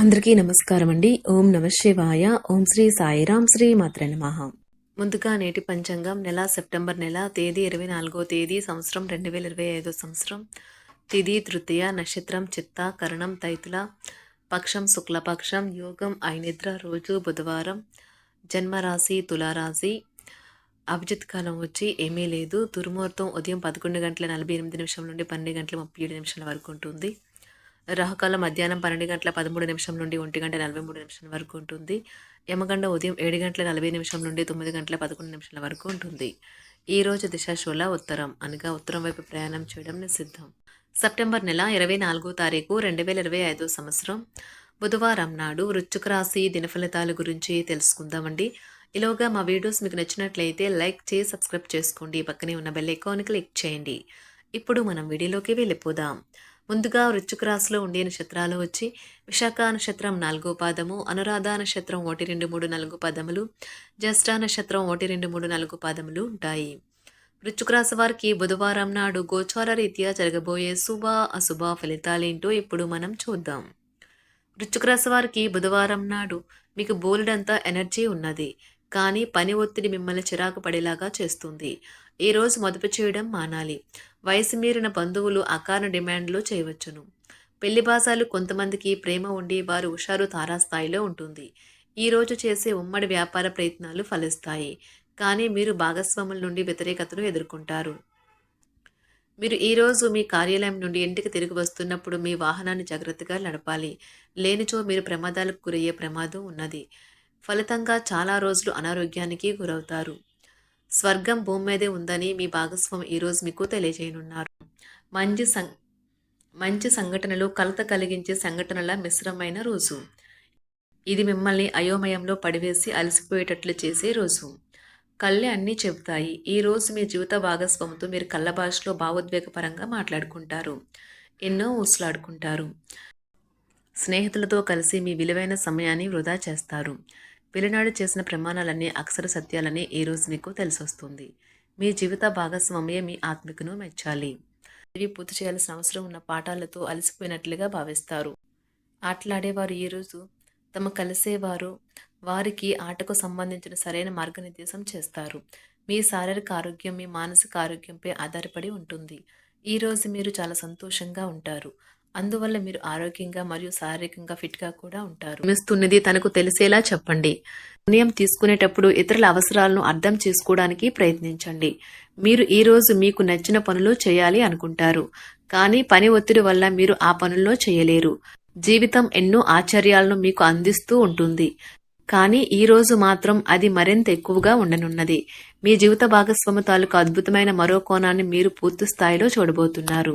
అందరికీ నమస్కారం అండి ఓం నమ శివాయ. ఓం శ్రీ సాయిరాం శ్రీ మాత్ర నమః. ముందుగా నేటి పంచాంగం నెల సెప్టెంబర్ నెల తేదీ ఇరవై నాలుగో తేదీ సంవత్సరం రెండు వేల ఇరవై ఐదో సంవత్సరం. తిథి తృతీయ నక్షత్రం చిత్త కరణం తైతుల పక్షం శుక్లపక్షం యోగం ఐనిద్ర రోజు బుధవారం జన్మరాశి తులారాశి అభిజిత్ కాలం వచ్చి ఏమీ లేదు. దుర్ముహూర్తం ఉదయం పదకొండు గంటల నలభై ఎనిమిది నిమిషం నుండి పన్నెండు గంటల ముప్పై ఏడు నిమిషాల వరకు ఉంటుంది. రాహుకాలం మధ్యాహ్నం పన్నెండు గంటల పదమూడు నిమిషం నుండి ఒంటి గంట నలభై మూడు నిమిషాల వరకు ఉంటుంది. యమగండ ఉదయం ఏడు గంటల నలభై నిమిషం నుండి తొమ్మిది గంటల పదకొండు నిమిషాల వరకు ఉంటుంది. ఈ రోజు దిశాశూల ఉత్తరం అనగా ఉత్తరం వైపు ప్రయాణం చేయడం నిషిద్ధం. సెప్టెంబర్ నెల ఇరవై నాలుగో తారీఖు రెండు వేల ఇరవై ఐదో సంవత్సరం. బుధవారం నాడు వృచ్చుక రాశి దినఫలితాల గురించి తెలుసుకుందామండి. ఇలాగా మా వీడియోస్ మీకు నచ్చినట్లయితే లైక్ చేసి సబ్స్క్రైబ్ చేసుకోండి. పక్కనే ఉన్న బెల్ ఐకాన్ క్లిక్ చేయండి. ఇప్పుడు మనం వీడియోలోకి వెళ్ళిపోదాం. ముందుగా వృశ్చిక రాశిలో ఉండే నక్షత్రాలు వచ్చి విశాఖ నక్షత్రం నాలుగో పాదము అనురాధ నక్షత్రం ఒకటి రెండు మూడు నాలుగు పాదములు జ్యేష్ఠ నక్షత్రం ఒకటి రెండు మూడు నాలుగు పాదములు ఉంటాయి. వృశ్చిక రాశి వారికి బుధవారం నాడు గోచార రీత్యా జరగబోయే శుభ అశుభ ఫలితాలేంటో ఇప్పుడు మనం చూద్దాం. వృశ్చిక రాశి వారికి బుధవారం నాడు మీకు బోలెడంతా ఎనర్జీ ఉన్నది. కానీ పని ఒత్తిడి మిమ్మల్ని చిరాకు పడేలాగా చేస్తుంది. ఈ రోజు మదుపు చేయడం మానాలి. వయసు మీరిన బంధువులు అకారణ డిమాండ్లు చేయవచ్చును. పెళ్ళి బాసాలు కొంతమందికి ప్రేమ ఉండి వారు హుషారు తారాస్థాయిలో ఉంటుంది. ఈరోజు చేసే ఉమ్మడి వ్యాపార ప్రయత్నాలు ఫలిస్తాయి. కానీ మీరు భాగస్వాముల నుండి వ్యతిరేకతను ఎదుర్కొంటారు. మీరు ఈరోజు మీ కార్యాలయం నుండి ఇంటికి తిరిగి వస్తున్నప్పుడు మీ వాహనాన్ని జాగ్రత్తగా నడపాలి. లేనిచో మీరు ప్రమాదాలకు గురయ్యే ప్రమాదం ఉన్నది. ఫలితంగా చాలా రోజులు అనారోగ్యానికి గురవుతారు. స్వర్గం భూమి మీదే ఉందని మీ భాగస్వామి ఈరోజు మీకు తెలియజేయనున్నారు. మంచి సం మంచి సంఘటనలు కలత కలిగించే సంఘటనల మిశ్రమైన రోజు. ఇది మిమ్మల్ని అయోమయంలో పడివేసి అలసిపోయేటట్లు చేసే రోజు. కళ్ళే అన్నీ చెబుతాయి. ఈ రోజు మీ జీవిత భాగస్వామితో మీరు కళ్ళ భాషలో భావోద్వేగపరంగా మాట్లాడుకుంటారు. ఎన్నో ఊసలాడుకుంటారు. స్నేహితులతో కలిసి మీ విలువైన సమయాన్ని వృధా చేస్తారు. విలునాడు చేసిన ప్రమాణాలన్నీ అక్షర సత్యాలని ఈ రోజు మీకు తెలిసొస్తుంది. మీ జీవిత భాగస్వామ్యే మీ ఆత్మికను మెచ్చాలి. ఇవి పూర్తి చేయాల్సిన అవసరం ఉన్న పాఠాలతో అలసిపోయినట్లుగా భావిస్తారు. ఆటలాడేవారు ఈరోజు తమ కలిసేవారు వారికి ఆటకు సంబంధించిన సరైన మార్గనిర్దేశం చేస్తారు. మీ శారీరక ఆరోగ్యం మీ మానసిక ఆరోగ్యంపై ఆధారపడి ఉంటుంది. ఈ రోజు మీరు చాలా సంతోషంగా ఉంటారు. అందువల్ల మీరు ఆరోగ్యంగా మరియు శారీరకంగా ఫిట్గా కూడా ఉంటారు. మిస్తున్నది తనకు తెలిసేలా చెప్పండి. నిర్ణయం తీసుకునేటప్పుడు ఇతరుల అవసరాలను అర్థం చేసుకోవడానికి ప్రయత్నించండి. మీరు ఈ రోజు మీకు నచ్చిన పనులు చేయాలి అనుకుంటారు. కానీ పని ఒత్తిడి వల్ల మీరు ఆ పనుల్లో చేయలేరు. జీవితం ఎన్నో ఆశ్చర్యాలను మీకు అందిస్తూ ఉంటుంది. కానీ ఈ రోజు మాత్రం అది మరింత ఎక్కువగా ఉండనున్నది. మీ జీవిత భాగస్వామి తాలూకు అద్భుతమైన మరో కోణాన్ని మీరు పూర్తి స్థాయిలో చూడబోతున్నారు.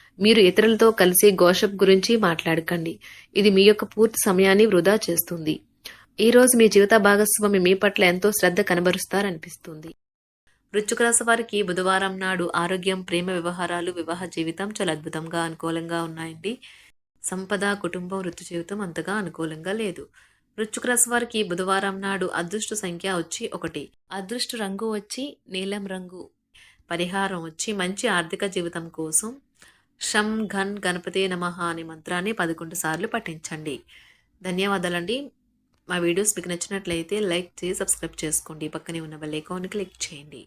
మీరు ఇతరులతో కలిసి గోషప్ గురించి మాట్లాడకండి. ఇది మీ యొక్క పూర్తి సమయాన్ని వృధా చేస్తుంది. ఈ రోజు మీ జీవిత భాగస్వామి మీ పట్ల ఎంతో శ్రద్ధ కనబరుస్తారనిపిస్తుంది. వృశ్చిక రాశి వారికి బుధవారం నాడు ఆరోగ్యం ప్రేమ వ్యవహారాలు వివాహ జీవితం చాలా అద్భుతంగా అనుకూలంగా ఉన్నాయండి. సంపద కుటుంబం వృత్తి జీవితం అంతగా అనుకూలంగా లేదు. వృశ్చిక రాశి వారికి బుధవారం నాడు అదృష్ట సంఖ్య వచ్చి ఒకటి. అదృష్ట రంగు వచ్చి నీలం రంగు. పరిహారం వచ్చి మంచి ఆర్థిక జీవితం కోసం షం ఘన్ గణపతి నమ అనే మంత్రాన్ని పదకొండు సార్లు పఠించండి. ధన్యవాదాలండి. మా వీడియోస్ మీకు నచ్చినట్లయితే లైక్ చేసి సబ్స్క్రైబ్ చేసుకోండి. పక్కనే ఉన్న బెల్ ఐకాన్ క్లిక్ చేయండి.